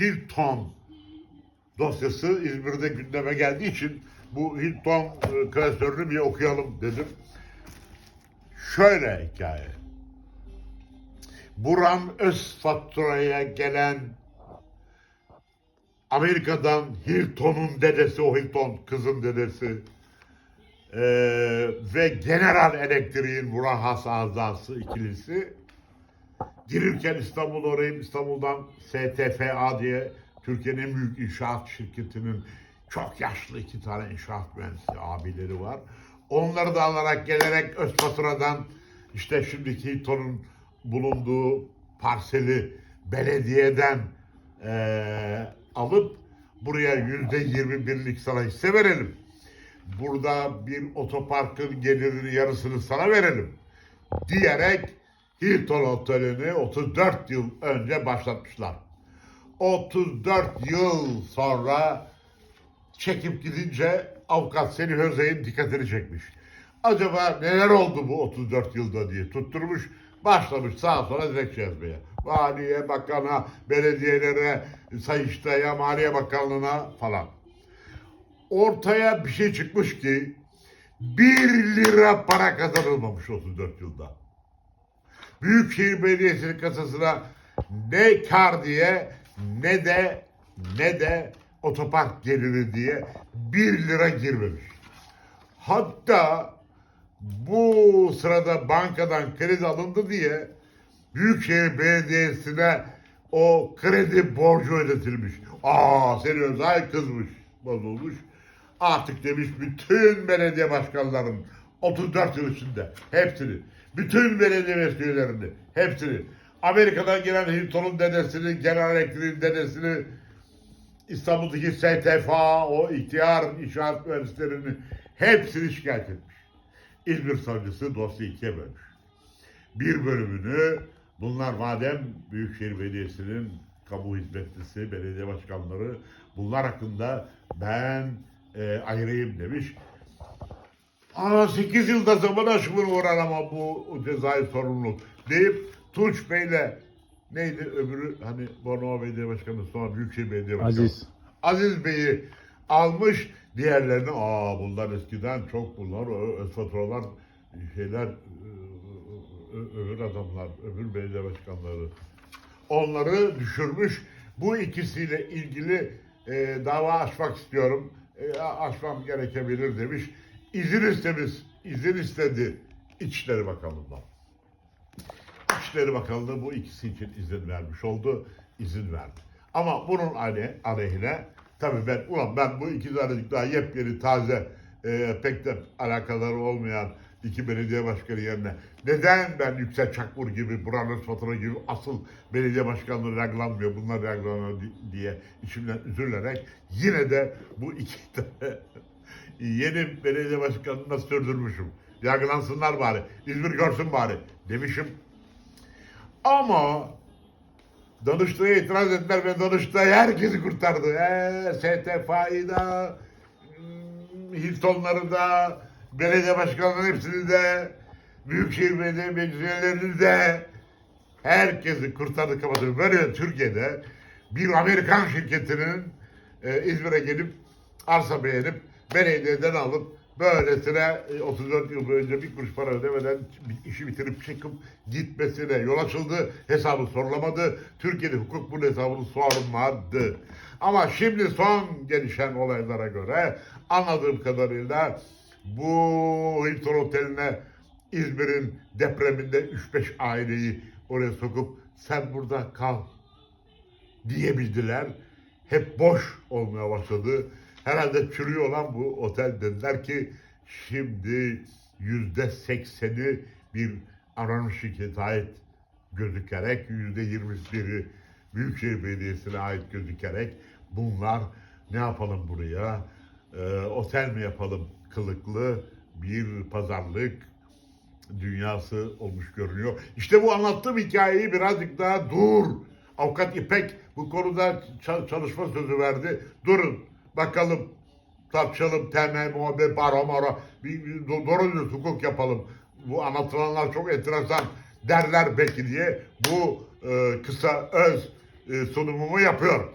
Hilton dosyası İzmir'de gündeme geldiği için bu Hilton e, klasörünü bir okuyalım dedim. Şöyle hikaye. Buran öz faturaya gelen Amerika'dan Hilton'un dedesi, o Hilton kızın dedesi e, ve General Electric'in Buran Has azası ikilisi girirken İstanbul'a uğrayıp İstanbul'dan STFA diye Türkiye'nin en büyük inşaat şirketinin çok yaşlı iki tane inşaat mühendisi abileri var. Onları da alarak gelerek öz faturadan işte şimdiki Hilton'un bulunduğu parseli belediyeden eee, alıp buraya yüzde yirmi birlik sana hisse verelim. Burada bir otoparkın gelirinin yarısını sana verelim diyerek Hilton Oteli'ni 34 yıl önce başlatmışlar. 34 yıl sonra çekip gidince avukat Selih Özey'in dikkatini çekmiş. Acaba neler oldu bu 34 yılda diye tutturmuş. Başlamış sağa sola dilekçe yazmaya. Valiye, bakana, belediyelere, Sayıştay'a, Maliye Bakanlığı'na falan. Ortaya bir şey çıkmış ki 1 lira para kazanılmamış 34 yılda. Büyükşehir Belediyesi'nin kasasına ne kar diye ne de ne de otopark geliri diye 1 lira girmemiş. Hatta bu sırada bankadan kredi alındı diye Büyükşehir Belediyesi'ne o kredi borcu ödetilmiş. Aa Seni Özay kızmış, bozulmuş. Artık demiş bütün belediye başkanlarının 34 yıl içinde hepsini, bütün belediye mesullerini, hepsini, Amerika'dan gelen Hilton'un dedesini, General Electric'in dedesini, İstanbul'daki STFA, o ihtiyar inşaat mühendislerini hepsini şikayet etmiş. İzmir savcısı dosyayı ikiye bölmüş. Bir bölümünü bunlar madem Büyükşehir Belediyesi'nin kamu hizmetlisi, belediye başkanları bunlar hakkında ben e, ayırayım demiş. Aa 8 yılda zaman aşımına uğrar ama bu cezai sorumluluk deyip Tunç Bey'le neydi öbürü hani Bornova Belediye Başkanı sonra Büyükşehir Belediye Başkanı. Aziz. Aziz Bey'i almış diğerlerini aa bunlar eskiden çok bunlar öz faturalar şeyler öbür adamlar öbür belediye başkanları onları düşürmüş. Bu ikisiyle ilgili e, dava açmak istiyorum. E, açmam gerekebilir demiş. İzin istemiş, izin istedi İçişleri Bakanlığı'ndan. İçişleri Bakanlığı bu ikisi için izin vermiş oldu, izin verdi. Ama bunun aleyh, aleyhine tabii ben ulan ben bu iki tanecik daha yepyeni taze e, pek de alakaları olmayan iki belediye başkanı yerine neden ben Yüksel Çakmur gibi, Buranın Fatura gibi asıl belediye başkanlığı raglanmıyor, bunlar raglanıyor di- diye içimden üzülerek yine de bu iki tane yeni belediye başkanına sürdürmüşüm. Yargılansınlar bari, İzmir görsün bari demişim. Ama Danıştay'a itiraz ettiler ve Danıştay herkesi kurtardı. Ee, STFA'yı da, hmm, Hilton'ları da, belediye başkanlarının hepsini de, Büyükşehir Belediye Meclislerini de herkesi kurtardı kapatıyor. Böyle Türkiye'de bir Amerikan şirketinin e, İzmir'e gelip arsa beğenip belediyeden alıp böylesine e, 34 yıl boyunca bir kuruş para ödemeden işi bitirip çıkıp gitmesine yol açıldı. Hesabı sorulamadı. Türkiye'de hukuk bunun hesabını sormadı. Ama şimdi son gelişen olaylara göre anladığım kadarıyla bu Hilton Oteli'ne İzmir'in depreminde 3-5 aileyi oraya sokup sen burada kal diyebildiler. Hep boş olmaya başladı. Herhalde çürüyor olan bu otel dediler ki şimdi yüzde sekseni bir anonim şirkete ait gözükerek yüzde yirmi biri Büyükşehir Belediyesi'ne ait gözükerek bunlar ne yapalım buraya Ee, otel mi yapalım kılıklı bir pazarlık dünyası olmuş görünüyor. İşte bu anlattığım hikayeyi birazcık daha dur. Avukat İpek bu konuda ça- çalışma sözü verdi. Durun bakalım tartışalım temel, muhabbet, baro, maro. Bir, bir do- doğru düz hukuk yapalım. Bu anlatılanlar çok enteresan derler belki diye bu e, kısa öz e, sunumumu yapıyorum.